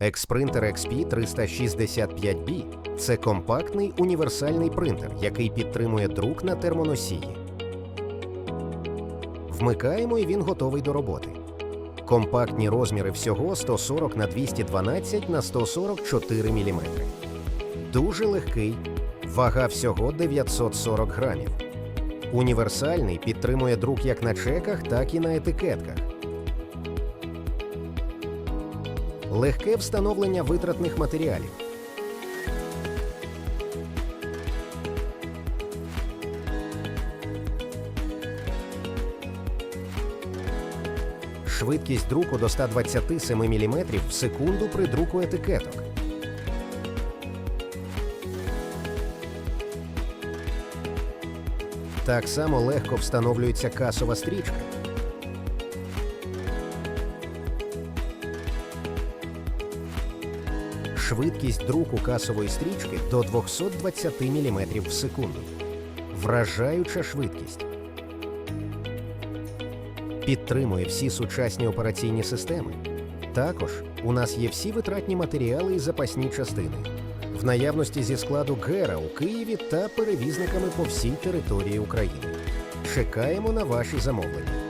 Експринтер XP 365B це компактний універсальний принтер, який підтримує друк на термоносії. Вмикаємо і він готовий до роботи. Компактні розміри всього 140 на 212 на 144 мм. Дуже легкий, вага всього 940 грамів. Універсальний підтримує друк як на чеках, так і на етикетках. Легке встановлення витратних матеріалів. Швидкість друку до 127 мм в секунду при друку етикеток. Так само легко встановлюється касова стрічка. Швидкість друку касової стрічки до 220 мм в секунду. Вражаюча швидкість. Підтримує всі сучасні операційні системи. Також у нас є всі витратні матеріали і запасні частини. В наявності зі складу Гера у Києві та перевізниками по всій території України. Чекаємо на ваші замовлення.